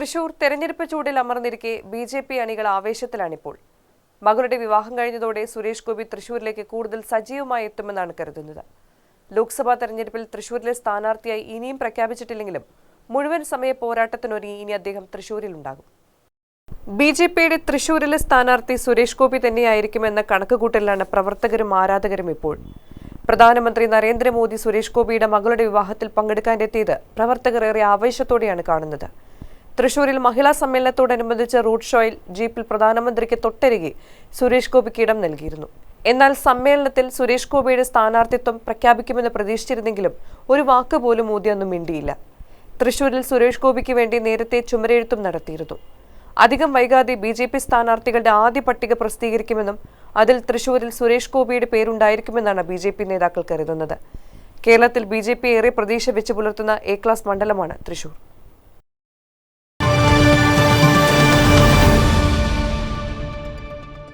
തൃശൂർ തെരഞ്ഞെടുപ്പ് ചൂടിൽ അമർന്നിരിക്കെ B J P അണികൾ ആവേശത്തിലാണിപ്പോൾ. മകളുടെ വിവാഹം കഴിഞ്ഞതോടെ സുരേഷ് ഗോപി തൃശൂരിലേക്ക് കൂടുതൽ സജീവമായി എത്തുമെന്നാണ് കരുതുന്നത്. ലോക്സഭാ തെരഞ്ഞെടുപ്പിൽ തൃശൂരിലെ സ്ഥാനാർത്ഥിയായി ഇനിയും പ്രഖ്യാപിച്ചിട്ടില്ലെങ്കിലും മുഴുവൻ സമയ പോരാട്ടത്തിനൊരുങ്ങി ഇനി അദ്ദേഹം തൃശൂരിലുണ്ടാകും. ബി ജെ പിയുടെ തൃശൂരിലെ സ്ഥാനാർത്ഥി സുരേഷ് ഗോപി തന്നെയായിരിക്കുമെന്ന കണക്കുകൂട്ടലിലാണ് പ്രവർത്തകരും ആരാധകരും ഇപ്പോൾ. പ്രധാനമന്ത്രി നരേന്ദ്രമോദി സുരേഷ് ഗോപിയുടെ മകളുടെ വിവാഹത്തിൽ പങ്കെടുക്കാനെത്തിയത് പ്രവർത്തകർ ഏറെ ആവേശത്തോടെയാണ് കാണുന്നത്. തൃശൂരിൽ മഹിളാ സമ്മേളനത്തോടനുബന്ധിച്ച റോഡ് ഷോയിൽ ജീപ്പിൽ പ്രധാനമന്ത്രിക്ക് തൊട്ടരികെ സുരേഷ് ഗോപിക്ക് ഇടം നൽകിയിരുന്നു. എന്നാൽ സമ്മേളനത്തിൽ സുരേഷ് ഗോപിയുടെ സ്ഥാനാർത്ഥിത്വം പ്രഖ്യാപിക്കുമെന്ന് പ്രതീക്ഷിച്ചിരുന്നെങ്കിലും ഒരു വാക്ക് പോലും മോദി അന്നും മിണ്ടിയില്ല. തൃശൂരിൽ സുരേഷ് ഗോപിക്ക് വേണ്ടി നേരത്തെ ചുമരെഴുത്തും നടത്തിയിരുന്നു. അധികം വൈകാതെ ബി ജെ പി സ്ഥാനാർത്ഥികളുടെ ആദ്യ പട്ടിക പ്രസിദ്ധീകരിക്കുമെന്നും അതിൽ തൃശൂരിൽ സുരേഷ് ഗോപിയുടെ പേരുണ്ടായിരിക്കുമെന്നാണ് ബി ജെ പി നേതാക്കൾ കരുതുന്നത്. കേരളത്തിൽ ബി ജെ പി ഏറെ പ്രതീക്ഷ വെച്ചു പുലർത്തുന്ന എ ക്ലാസ് മണ്ഡലമാണ് തൃശൂർ.